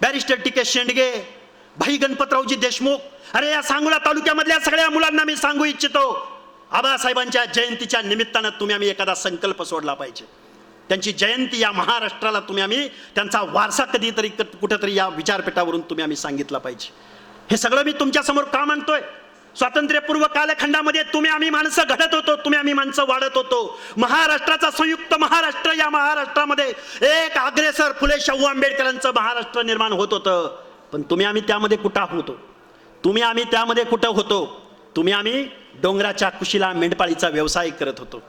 Barrister T के शेंडगे भाई गणपतरावजी देशमुख. अरे या सांगोला तालुक्यामधल्या सगळ्या मुलांना मी सांगू इच्छितो. आबासाहेबांच्या जयंतीच्या निमित्तानं तुम्ही आम्ही एखादा संकल्प सोडला पाहिजे. त्यांची जयंती या महाराष्ट्राला तुम्ही आम्ही त्यांचा वारसा कधीतरी कुठेतरी या विचारपीठावरून तुम्ही आम्ही सांगितलं पाहिजे. हे सगळं मी तुमच्यासमोर का मानतोय स्वातंत्र्यपूर्व कालखंडामध्ये तुम्ही आम्ही माणसं घडत होतो तुम्ही आम्ही माणसं वाढत होतो. महाराष्ट्राचा संयुक्त महाराष्ट्र या महाराष्ट्रामध्ये एक अग्रेसर फुले शाहू आंबेडकरांचं महाराष्ट्र निर्माण होत होतं. पण तुम्ही आम्ही त्यामध्ये कुठं होतो तुम्ही आम्ही त्यामध्ये कुठं होतो? तुम्ही आम्ही डोंगराच्या कुशीला मेंढपाळीचा व्यवसाय करत होतो.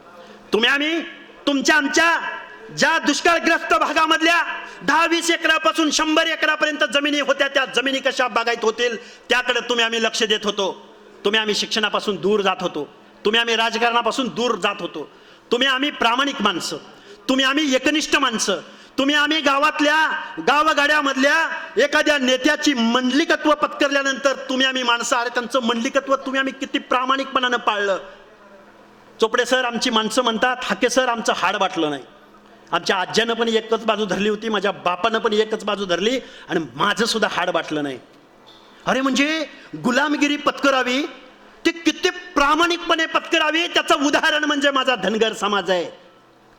तुम्ही आम्ही तुमच्या आमच्या ज्या दुष्काळग्रस्त भागामधल्या दहा वीस एकरापासून शंभर एकरापर्यंत जमिनी होत्या त्या जमिनी कशा बागायत होतील त्याकडे तुम्ही आम्ही लक्ष देत होतो. तुम्ही आम्ही शिक्षणापासून दूर जात होतो. तुम्ही आम्ही राजकारणापासून दूर जात होतो. तुम्ही आम्ही प्रामाणिक माणसं. तुम्ही आम्ही एकनिष्ठ माणसं. तुम्ही आम्ही गावातल्या गावगाड्यामधल्या एखाद्या नेत्याची मंडलिकत्व पत्करल्यानंतर तुम्ही आम्ही माणसं. अरे त्यांचं मंडलिकत्व तुम्ही आम्ही किती प्रामाणिकपणानं पाळलं. चोपडे सर आमची माणसं म्हणतात हाके सर आमचं हाड वाटलं नाही. आमच्या आज्यानं पण एकच बाजू धरली होती माझ्या बापानं पण एकच बाजू धरली आणि माझं सुद्धा हाड वाटलं नाही. अरे म्हणजे गुलामगिरी पत्करावी ती किती प्रामाणिकपणे पत्करावी त्याचं उदाहरण म्हणजे माझा धनगर समाज आहे.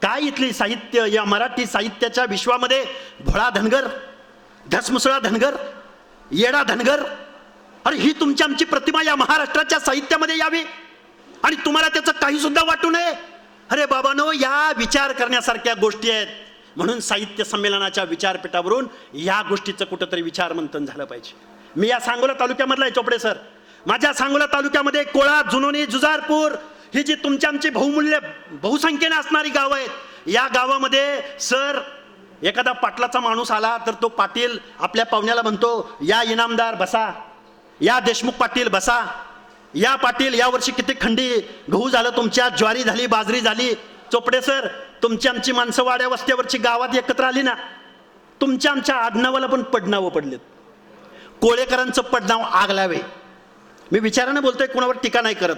काय इथली साहित्य या मराठी साहित्याच्या विश्वामध्ये भोळा धनगर धसमुसळा धनगर येडा धनगर अरे ही तुमची आमची प्रतिमा या महाराष्ट्राच्या साहित्यामध्ये यावी. आणि तुम्हाला त्याचं काही सुद्धा वाटू नये. अरे बाबानो या विचार करण्यासारख्या गोष्टी आहेत. म्हणून साहित्य संमेलनाच्या विचारपीठावरून या गोष्टीचं कुठंतरी विचारमंथन झालं पाहिजे. मी या सांगोला तालुक्यामधला आहे चोपडे सर. माझ्या सांगोला तालुक्यामध्ये कोळा जुनोनी जुजारपूर ही जी तुमची आमची बहुमूल्य बहुसंख्येने असणारी गावं आहेत या गावामध्ये सर एखादा पाटलाचा माणूस आला तर तो पाटील आपल्या पाहुण्याला म्हणतो या इनामदार बसा या देशमुख पाटील बसा या पाटील यावर्षी किती खंडी गहू झालं तुमच्या ज्वारी झाली बाजरी झाली चोपडे सर तुमची आमची माणसं वाड्या वस्त्यावरची गावात एकत्र आली ना तुमच्या आमच्या आडनावाला पण पडनावं पडलेत. कोळेकरांचं पडनाव आग लावे. मी विचारानं बोलतोय कोणावर टीका नाही करत.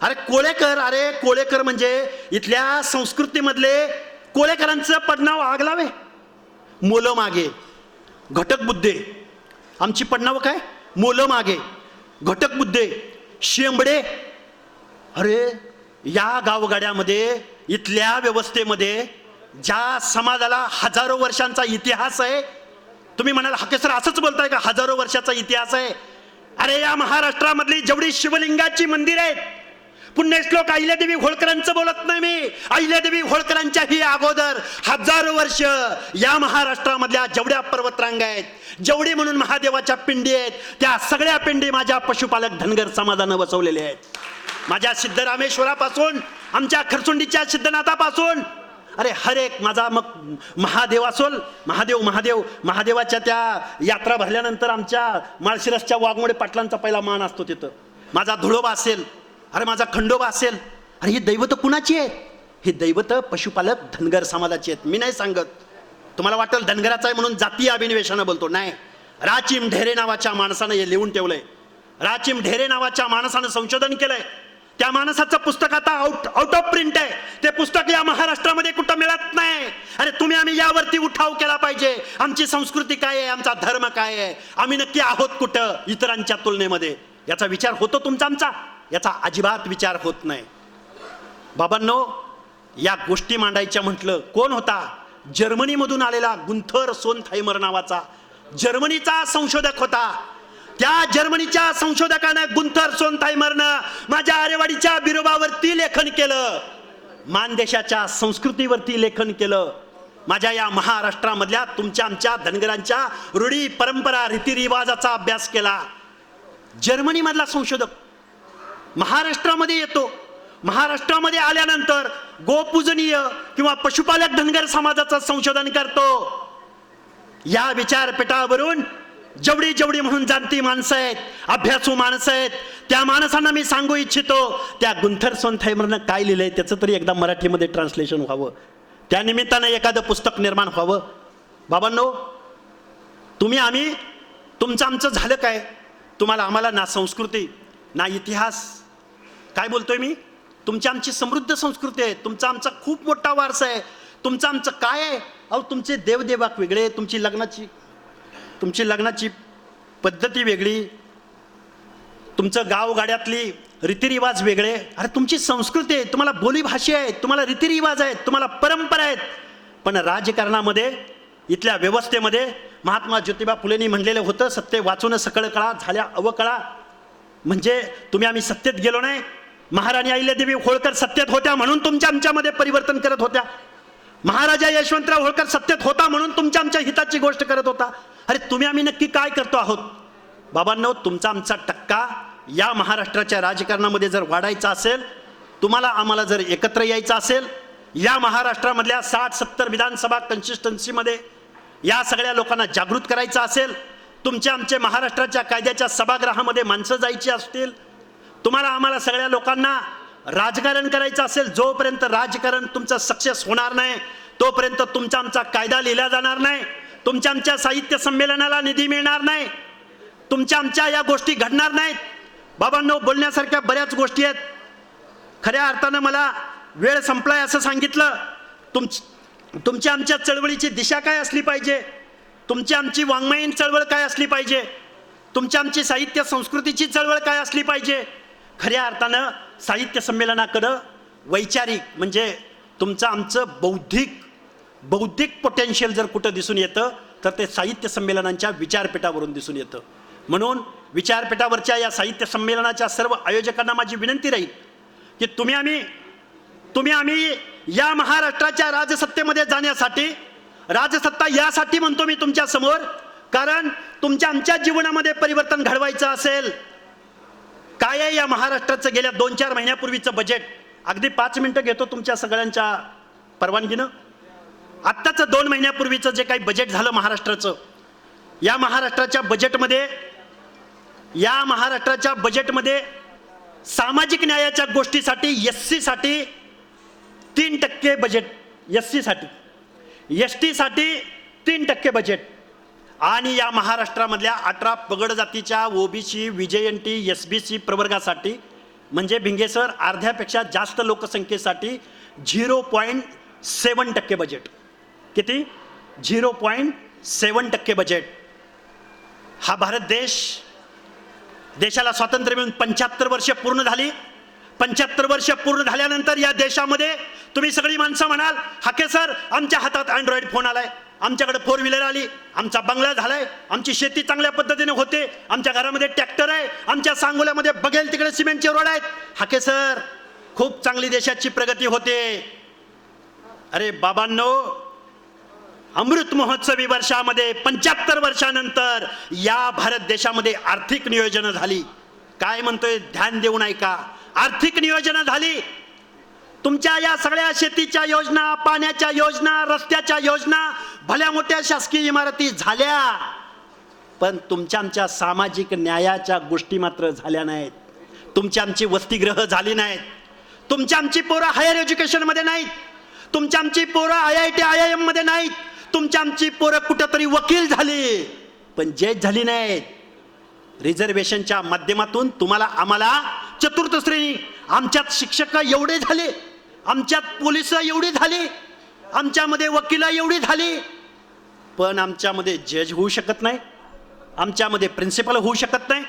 अरे कोळेकर अरे कोळेकर म्हणजे इथल्या संस्कृतीमधले कोळेकरांचं पडनाव आग लावे मोलं मागे घटक बुद्धे. आमची पडनावं काय? मोलं मागे घटक बुद्धे. शेंबडे. अरे या गावगाड्यामध्ये इथल्या व्यवस्थेमध्ये ज्या समाजाला हजारो वर्षांचा इतिहास आहे तुम्ही म्हणाल हकेसर असंच बोलताय का? हजारो वर्षाचा इतिहास आहे. अरे या महाराष्ट्रामधली जेवढी शिवलिंगाची मंदिर आहेत पुण्यश्लोक अहिल्यादेवी होळकरांचं बोलत नाही मी. अहिल्यादेवी होळकरांच्या ही अगोदर हजारो वर्ष या महाराष्ट्रामधल्या जेवढ्या पर्वतरांगा आहेत जेवढी म्हणून महादेवाच्या पिंडी आहेत त्या सगळ्या पिंडी माझ्या पशुपालक धनगर समाजानं बसवलेल्या आहेत. माझ्या सिद्धरामेश्वरापासून आमच्या खरसुंडीच्या सिद्धनाथापासून अरे हर एक माझा मग महादेव असोल महादेव महादेव महादेवाच्या त्या यात्रा भरल्यानंतर आमच्या माळशिरसच्या वाघमोडे पाटलांचा पहिला मान असतो तिथं. माझा धुळोबा असेल अरे माझा खंडोबा असेल अरे ही दैवत कुणाची आहे? ही दैवत पशुपालक धनगर समाजाची आहेत. मी नाही सांगत. तुम्हाला वाटेल धनगराचा आहे म्हणून जातीय अभिनिवेशानं बोलतो. नाही. राचिम ढेरे नावाच्या माणसानं हे लिहून ठेवलंय. राचिम ढेरे नावाच्या माणसानं संशोधन केलंय. त्या माणसाचं पुस्तक आता आउट आउट ऑफ प्रिंट आहे. ते पुस्तक या महाराष्ट्रामध्ये कुठं मिळत नाही. अरे तुम्ही आम्ही यावरती उठाव केला पाहिजे. आमची संस्कृती काय आहे? आमचा धर्म काय आहे? आम्ही नक्की आहोत कुठं? इतरांच्या तुलनेमध्ये. याचा विचार होतो तुमचा आमचा. याचा अजिबात विचार होत नाही. बाबांनो या गोष्टी मांडायच्या म्हटलं कोण होता? जर्मनीमधून आलेला गुंथर सोनथाईमर नावाचा. जर्मनीचा संशोधक होता. त्या जर्मनीच्या संशोधकानं गुंथर सोनथायमरनं माझ्या आरेवाडीच्या बिरोबावरती लेखन केलं. मानदेशाच्या संस्कृतीवरती लेखन केलं. माझ्या या महाराष्ट्रामधल्या तुमच्या आमच्या धनगरांच्या रूढी परंपरा रीतिरिवाजाचा अभ्यास केला. जर्मनीमधला संशोधक महाराष्ट्रामध्ये येतो. महाराष्ट्रामध्ये आल्यानंतर गोपूजनीय किंवा पशुपालक धनगर समाजाचं संशोधन करतो. या विचारपीठावरून जेवढी जेवढी म्हणून जाणती माणसं आहेत अभ्यासू माणसं आहेत त्या माणसांना मी सांगू इच्छितो त्या गुंथर सोनथाईमरनं काय लिहिलंय त्याचं तरी एकदा मराठीमध्ये ट्रान्सलेशन व्हावं. त्या निमित्तानं एखादं पुस्तक निर्माण व्हावं. बाबांनो तुम्ही आम्ही तुमचं आमचं झालं काय? तुम्हाला आम्हाला ना संस्कृती ना इतिहास. काय बोलतोय मी? तुमची आमची समृद्ध संस्कृती आहे. तुमचा आमचा खूप मोठा वारसा आहे. तुमचं आमचं काय आहे? अहो तुमचे देवदेवाक वेगळे तुमची लग्नाची तुमची लग्नाची पद्धती वेगळी तुमचं गावगाड्यातली रीतिरिवाज वेगळे. अरे तुमची संस्कृती आहे तुम्हाला बोलीभाषा आहेत तुम्हाला रीतिरिवाज आहेत तुम्हाला परंपरा आहेत. पण राजकारणामध्ये इथल्या व्यवस्थेमध्ये महात्मा ज्योतिबा फुलेंनी म्हणलेलं होतं सत्य वाचून सकळ कळा झाल्या अवकळा म्हणजे तुम्ही आम्ही सत्तेत गेलो नाही. महाराणी अहिल्यादेवी होळकर सत्तेत होत्या म्हणून तुमच्या आमच्यामध्ये परिवर्तन करत होत्या. महाराजा यशवंतराव होळकर सत्तेत होता म्हणून तुमच्या आमच्या हिताची गोष्ट करत होता. अरे तुम्ही आम्ही नक्की काय करतो आहोत? बाबांनो तुमचा आमचा टक्का या महाराष्ट्राच्या राजकारणामध्ये जर वाढायचा असेल तुम्हाला आम्हाला जर एकत्र यायचं असेल या महाराष्ट्रामधल्या साठ सत्तर विधानसभा कन्सिस्टन्सीमध्ये या सगळ्या लोकांना जागृत करायचं असेल तुमच्या आमच्या महाराष्ट्राच्या कायद्याच्या सभागृहामध्ये माणसं जायची असतील तुम्हाला आम्हाला सगळ्या लोकांना राजकारण करायचं असेल जोपर्यंत राजकारण तुमचं सक्सेस होणार नाही तोपर्यंत तुमचा आमचा कायदा लिहिला जाणार नाही तुमच्या आमच्या साहित्य संमेलनाला निधी मिळणार नाही. तुमच्या आमच्या या गोष्टी घडणार नाहीत. बाबांनो बोलण्यासारख्या बऱ्याच गोष्टी आहेत. खऱ्या अर्थानं मला वेळ संपलाय असं सांगितलं. तुम तुमच्या आमच्या चळवळीची दिशा काय असली पाहिजे? तुमची आमची वाङ्मयीन चळवळ काय असली पाहिजे? तुमच्या आमची साहित्य संस्कृतीची चळवळ काय असली पाहिजे? खऱ्या अर्थानं साहित्य संमेलनाकडं वैचारिक म्हणजे तुमचं आमचं बौद्धिक बौद्धिक पोटेन्शियल जर कुठं दिसून येतं तर ते साहित्य संमेलनांच्या विचारपीठावरून दिसून येतं. म्हणून विचारपीठावरच्या या साहित्य संमेलनाच्या सर्व आयोजकांना माझी विनंती राहील की तुम्ही आम्ही तुम्ही आम्ही या महाराष्ट्राच्या राजसत्तेमध्ये जाण्यासाठी राजसत्ता यासाठी म्हणतो मी तुमच्यासमोर कारण तुमच्या आमच्या जीवनामध्ये परिवर्तन घडवायचं असेल. काय आहे या महाराष्ट्राचं गेल्या दोन चार महिन्यापूर्वीचं बजेट अगदी पाच मिनटं घेतो तुमच्या सगळ्यांच्या परवानगीनं. आत्ताचं दोन महिन्यापूर्वीचं जे काही बजेट झालं महाराष्ट्राचं या महाराष्ट्राच्या बजेटमध्ये या महाराष्ट्राच्या बजेटमध्ये सामाजिक न्यायाच्या गोष्टीसाठी एस सीसाठी तीन टक्के बजेट एस सीसाठी एस टीसाठी तीन टक्के बजेट आणि या महाराष्ट्रामधल्या अठरा पगड जातीच्या ओबीसी विजयंती एस बी सी प्रवर्गासाठी म्हणजे भिंगेसर अर्ध्यापेक्षा जास्त लोकसंख्येसाठी झिरो पॉईंट सेवन टक्के बजेट किती? झिरो पॉईंट सेवन टक्के बजेट हा भारत देश देशाला स्वातंत्र्य मिळून पंच्याहत्तर वर्ष पूर्ण झाली. पंच्याहत्तर वर्ष पूर्ण झाल्यानंतर या देशामध्ये तुम्ही सगळी माणसं म्हणाल हाके सर आमच्या हातात अँड्रॉइड फोन आलाय. आमच्याकडे फोर व्हीलर आली. आमचा बंगला झालाय. आमची शेती चांगल्या पद्धतीने होते. आमच्या घरामध्ये ट्रॅक्टर आहे. आमच्या सांगोल्यामध्ये बघेल तिकडे सिमेंटचे रोड आहेत. हाके सर खूप चांगली देशाची प्रगती होते. अरे बाबांनो अमृत महोत्सवी वर्षामध्ये पंच्याहत्तर वर्षानंतर या भारत देशामध्ये आर्थिक नियोजनं झाली. काय म्हणतोय? ध्यान देऊन ऐका. आर्थिक नियोजनं झाली. तुमच्या या सगळ्या शेतीच्या योजना पाण्याच्या योजना रस्त्याच्या योजना भल्या मोठ्या शासकीय इमारती झाल्या. पण तुमच्या आमच्या सामाजिक न्यायाच्या गोष्टी मात्र झाल्या नाहीत. तुमची आमची वसतिगृह झाली नाहीत. तुमच्या आमची पोरं हायर एज्युकेशनमध्ये नाहीत. तुमच्या आमची पोरं I I T I I एममध्ये नाहीत. तुमच्या आमची पोरं कुठंतरी वकील झाली. पण जज झाली नाहीत. रिझर्वेशनच्या माध्यमातून तुम्हाला आम्हाला चतुर्थ श्रेणी आमच्यात शिक्षक एवढे झाले आमच्यात पोलीस एवढी झाली आमच्यामध्ये वकील एवढी झाली. पण आमच्यामध्ये जज होऊ शकत नाही आमच्यामध्ये प्रिन्सिपल होऊ शकत नाही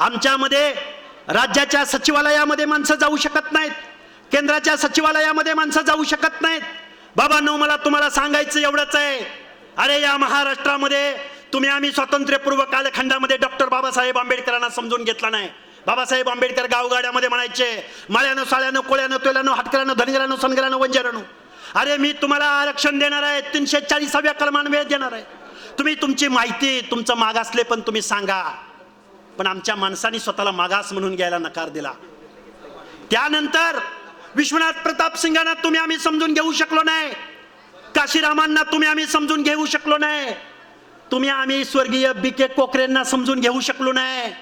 आमच्यामध्ये राज्याच्या सचिवालयामध्ये माणसं जाऊ शकत नाहीत केंद्राच्या सचिवालयामध्ये माणसं जाऊ शकत नाहीत. बाबांनो मला तुम्हाला सांगायचं एवढंच आहे. अरे या महाराष्ट्रामध्ये तुम्ही आम्ही स्वातंत्र्यपूर्व कालखंडामध्ये डॉक्टर बाबासाहेब आंबेडकरांना समजून घेतला नाही. बाबासाहेब आंबेडकर गावगाड्यामध्ये म्हणायचे मळ्यानं साळ्यानं कोळ्यानं तोल्यानं हाटकऱ्यानं धनगरानं सनगरानं वंजरानं. अरे मी तुम्हाला आरक्षण देणार आहे तीनशे चाळीसाव्या कलमान वेळ देणार आहे. तुम्ही तुमची माहिती तुमचं मागासले पण तुम्ही सांगा. पण आमच्या माणसाने स्वतःला मागास म्हणून घ्यायला नकार दिला. त्यानंतर विश्वनाथ प्रताप सिंगांना तुम्ही आम्ही समजून घेऊ शकलो नाही. काशीरामांना तुम्ही आम्ही समजून घेऊ शकलो नाही. तुम्ही आम्ही स्वर्गीय बी के कोकरेंना समजून घेऊ शकलो नाही.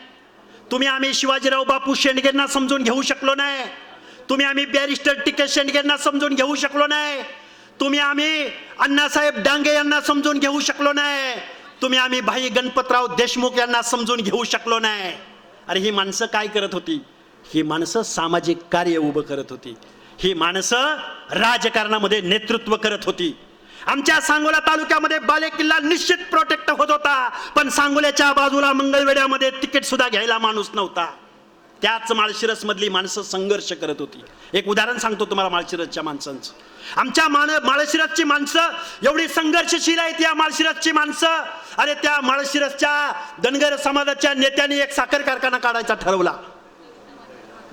तुम्ही आम्ही शिवाजीराव बापू शेंडगेंना समजून घेऊ शकलो नाही. तुम्ही आम्ही बॅरिस्टर टी शेंडगेंना समजून घेऊ शकलो नाही. तुम्ही आम्ही अण्णासाहेब डांगे यांना समजून घेऊ शकलो नाही. तुम्ही आम्ही भाई गणपतराव देशमुख यांना समजून घेऊ शकलो नाही. अरे ही माणसं काय करत होती? ही माणसं सामाजिक कार्य उभं करत होती. ही माणसं राजकारणामध्ये नेतृत्व करत होती. आमच्या सांगोला तालुक्यामध्ये बाले किल्ला निश्चित प्रोटेक्ट होत होता. पण सांगोल्याच्या बाजूला मंगळवेड्यामध्ये तिकीट सुद्धा घ्यायला माणूस नव्हता. त्याच माळशिरस मधली माणसं संघर्ष करत होती. एक उदाहरण सांगतो तुम्हाला माळशिरसच्या माणसांचं. आमच्या माण माळशिरसची माणसं एवढी संघर्षशील आहेत या माळशिरसची माणसं. अरे त्या माळशिरसच्या धनगर समाजाच्या नेत्यांनी एक साखर कारखाना काढायचा ठरवला.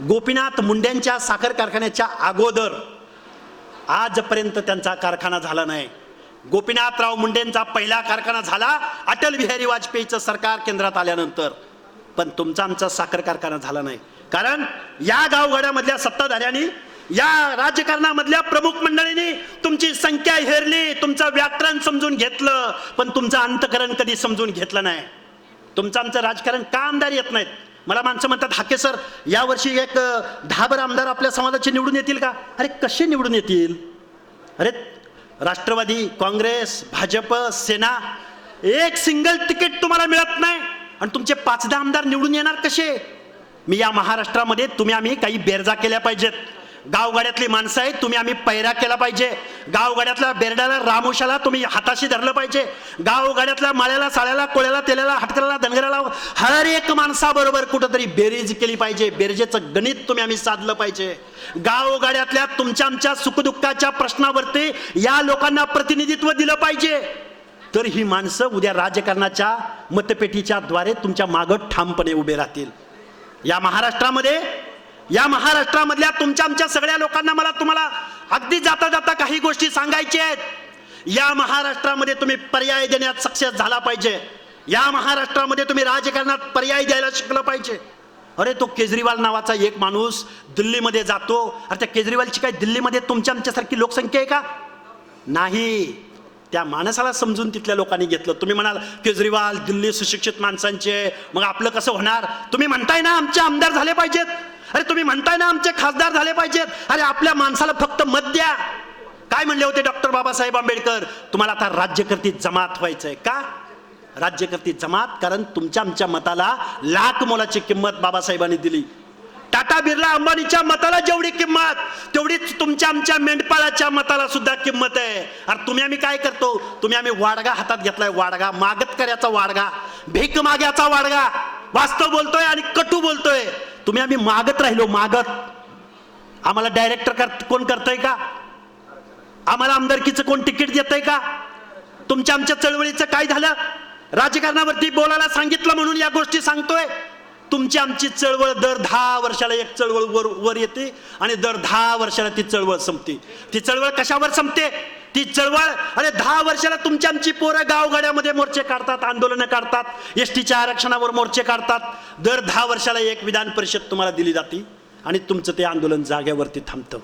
गोपीनाथ मुंड्यांच्या साखर कारखान्याच्या अगोदर आजपर्यंत त्यांचा कारखाना झाला नाही. गोपीनाथराव मुंडेंचा पहिला कारखाना झाला अटल बिहारी वाजपेयीचं सरकार केंद्रात आल्यानंतर. पण तुमचा आमचा साखर कारखाना झाला नाही. कारण या गावगाड्यामधल्या सत्ताधाऱ्यांनी या राजकारणामधल्या प्रमुख मंडळींनी तुमची संख्या हेरली तुमचं व्याकरण समजून घेतलं पण तुमचं अंतकरण कधी समजून घेतलं नाही. तुमचं आमचं राजकारण का आमदार येत नाहीत. मला माणसं म्हणतात हाके सर यावर्षी एक दहा बारा आमदार आपल्या समाजाचे निवडून येतील का? अरे कसे निवडून येतील? अरे राष्ट्रवादी काँग्रेस भाजप सेना एक सिंगल तिकीट तुम्हाला मिळत नाही. आणि तुमचे पाच दहा आमदार निवडून येणार कसे? मी या महाराष्ट्रामध्ये तुम्ही आम्ही काही बेरजा केल्या पाहिजेत. गावगाड्यातली माणसं आहेत तुम्ही आम्ही पैरा केला पाहिजे. गावगाड्यातल्या बेरड्याला रामोशाला तुम्ही हाताशी धरलं पाहिजे. गावगाड्यातल्या माळ्याला साळ्याला कोळ्याला तेल्याला हटकऱ्याला धनगराला हर एक माणसाबरोबर कुठंतरी बेरीज केली पाहिजे. बेरजेचं गणित तुम्ही आम्ही साधलं पाहिजे. गावगाड्यातल्या तुमच्या आमच्या सुखदुःखाच्या प्रश्नावरती या लोकांना प्रतिनिधित्व दिलं पाहिजे. तर ही माणसं उद्या राजकारणाच्या मतपेटीच्या द्वारे तुमच्या मागं ठामपणे उभे राहतील. या महाराष्ट्रामध्ये या महाराष्ट्रामधल्या तुमच्या आमच्या सगळ्या लोकांना मला तुम्हाला अगदी जाता जाता काही गोष्टी सांगायच्या आहेत. या महाराष्ट्रामध्ये तुम्ही पर्याय देण्यात सक्सेस झाला पाहिजे. या महाराष्ट्रामध्ये तुम्ही राजकारणात पर्याय द्यायला शिकलं पाहिजे. अरे तो केजरीवाल नावाचा एक माणूस दिल्लीमध्ये जातो. अरे त्या केजरीवालची काय दिल्लीमध्ये तुमच्या आमच्यासारखी लोकसंख्या आहे का? नाही. त्या माणसाला समजून तिथल्या लोकांनी घेतलं. तुम्ही म्हणाल केजरीवाल दिल्ली सुशिक्षित माणसांचे मग आपलं कसं होणार? तुम्ही म्हणताय ना आमचे आमदार झाले पाहिजेत. अरे तुम्ही म्हणताय ना आमचे खासदार झाले पाहिजेत. अरे आपल्या माणसाला फक्त मत द्या. काय म्हणले होते डॉक्टर बाबासाहेब आंबेडकर? तुम्हाला आता राज्यकर्ती जमात व्हायचंय का? राज्यकर्ती जमात कारण तुमच्या आमच्या मताला लाख मोलाची किंमत बाबासाहेबांनी दिली. टाटा बिर्ला अंबानीच्या मताला जेवढी किंमत तेवढीच तुमच्या आमच्या मेंढपाळाच्या मताला सुद्धा किंमत आहे. अरे तुम्ही आम्ही काय करतो? तुम्ही आम्ही वाडगा हातात घेतलाय वाडगा. मागतकऱ्याचा वाडगा भीक माग्याचा वाडगा. वास्तव बोलतोय आणि कटू बोलतोय. तुम्ही आम्ही मागत राहिलो मागत. आम्हाला डायरेक्टर कर कोण करतंय का? आम्हाला आमदारकीचं कोण तिकीट देतंय का? तुमच्या आमच्या चळवळीचं काय झालं? राजकारणावरती बोलायला सांगितलं म्हणून या गोष्टी सांगतोय. तुमची आमची चळवळ दर दहा वर्षाला एक चळवळ वर वर येते आणि दर दहा वर्षाला ती चळवळ संपते. ती चळवळ कशावर संपते? ती चळवळ अरे दहा वर्षाला तुमची आमची पोरं गावगाड्यामध्ये मोर्चे काढतात आंदोलनं काढतात एस टीच्या आरक्षणावर मोर्चे काढतात. दर दहा वर्षाला एक विधान परिषद तुम्हाला दिली जाते आणि तुमचं ते आंदोलन जाग्यावरती थांबतं.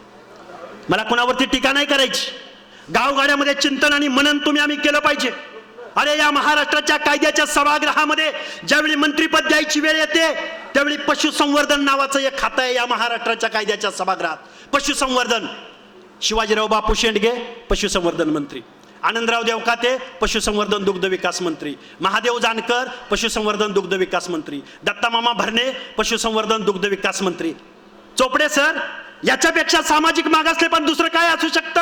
मला कोणावरती टीका नाही करायची. गावगाड्यामध्ये चिंतन आणि मनन तुम्ही आम्ही केलं पाहिजे. अरे या महाराष्ट्राच्या कायद्याच्या सभागृहामध्ये ज्यावेळी मंत्रीपद द्यायची वेळ येते त्यावेळी पशुसंवर्धन नावाचं एक खातं आहे या महाराष्ट्राच्या कायद्याच्या सभागृहात. पशुसंवर्धन. शिवाजीराव बापू शेंडगे पशुसंवर्धन मंत्री. आनंदराव देवकाते पशुसंवर्धन दुग्ध विकास मंत्री. महादेव जानकर पशुसंवर्धन दुग्ध विकास मंत्री. दत्तामामा भरणे पशुसंवर्धन दुग्ध विकास मंत्री. चोपडे सर याच्यापेक्षा सामाजिक मागासले पण दुसरं काय असू शकतं?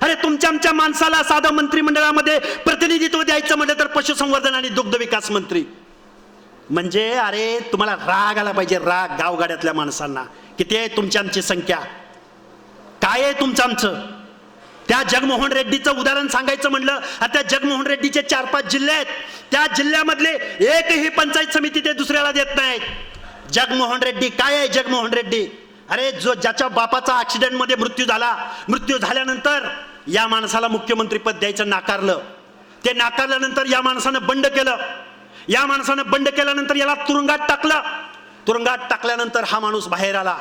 अरे तुमच्या आमच्या माणसाला साधं मंत्रिमंडळामध्ये प्रतिनिधित्व द्यायचं म्हटलं तर पशुसंवर्धन आणि दुग्ध विकास मंत्री. म्हणजे अरे तुम्हाला राग आला पाहिजे राग गावगाड्यातल्या माणसांना. किती आहे तुमच्या आमची संख्या? काय आहे तुमचं आमचं? त्या जगमोहन रेड्डीचं उदाहरण सांगायचं म्हणलं आता त्या जगमोहन रेड्डीचे चार पाच जिल्हे आहेत. त्या जिल्ह्यामधले एकही पंचायत समिती ते दुसऱ्याला देत नाहीत. जगमोहन रेड्डी काय आहे जगमोहन रेड्डी? अरे जो ज्याच्या बापाचा ऍक्सिडेंटमध्ये मृत्यू झाला मृत्यू झाल्यानंतर या माणसाला मुख्यमंत्री पद द्यायचं नाकारलं. ते नाकारल्यानंतर या माणसानं बंड केलं. या माणसानं बंड केल्यानंतर याला तुरुंगात टाकलं. तुरुंगात टाकल्यानंतर हा माणूस बाहेर आला.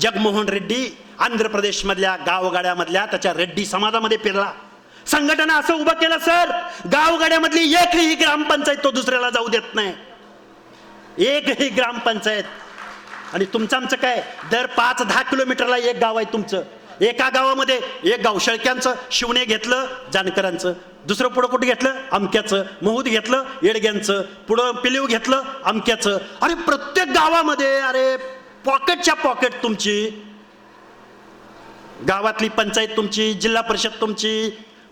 जगमोहन रेड्डी आंध्र प्रदेशमधल्या गावगाड्यामधल्या त्याच्या रेड्डी समाजामध्ये फिरला संघटना असं उभं केलं सर. गावगाड्यामधली एकही ग्रामपंचायत तो दुसऱ्याला जाऊ देत नाही. एकही ग्रामपंचायत. आणि तुमचं आमचं काय? दर पाच दहा किलोमीटरला एक गाव आहे तुमचं. एका गावामध्ये एक गाव शेळक्यांचं शिवणे घेतलं जानकरांचं. दुसरं पुढं कुठं घेतलं? अमक्याचं महूद घेतलं येडग्यांचं. पुढं पिलीव घेतलं अमक्याचं अरे प्रत्येक गावामध्ये अरे पॉकेटच्या पॉकेट तुमची. गावातली पंचायत तुमची जिल्हा परिषद तुमची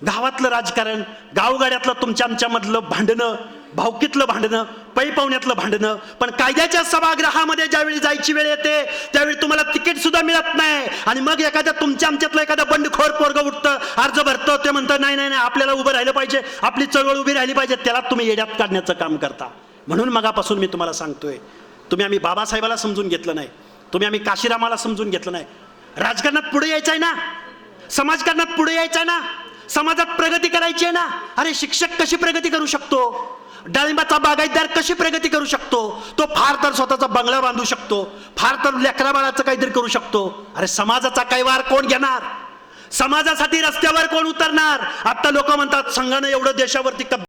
गावातलं राजकारण गावगाड्यातलं तुमच्या आमच्यामधलं भांडणं भावकीतलं भांडणं पै पाहुण्यातलं भांडणं. पण कायद्याच्या सभागृहामध्ये ज्यावेळी जायची वेळ येते त्यावेळी तुम्हाला तिकीट सुद्धा मिळत नाही. आणि मग एखाद्या तुमच्या आमच्यातलं एखादं बंडखोर पोरग उठतं अर्ज भरतं ते म्हणतं नाही नाही नाही आपल्याला उभं राहिलं पाहिजे आपली चळवळ उभी राहिली पाहिजे त्याला तुम्ही येड्यात काढण्याचं काम करता. म्हणून मगापासून मी तुम्हाला सांगतोय तुम्ही आम्ही बाबासाहेबाला समजून घेतलं नाही तुम्ही आम्ही काशीरामाला समजून घेतलं नाही राजकारणात पुढे यायचं आहे ना? समाजकारणात पुढे यायचं आहे ना? समाजात प्रगती करायची आहे ना? अरे शिक्षक कशी प्रगती करू शकतो? डाळिंबाचा बागायतदार कशी प्रगती करू शकतो? तो फार तर स्वतःचा बंगला बांधू शकतो. फार तर लेकराबाळाचं काहीतरी करू शकतो. अरे समाजाचा कैवार कोण घेणार? समाजासाठी रस्त्यावर कोण उतरणार? आता लोक म्हणतात संघानं एवढं देशावरती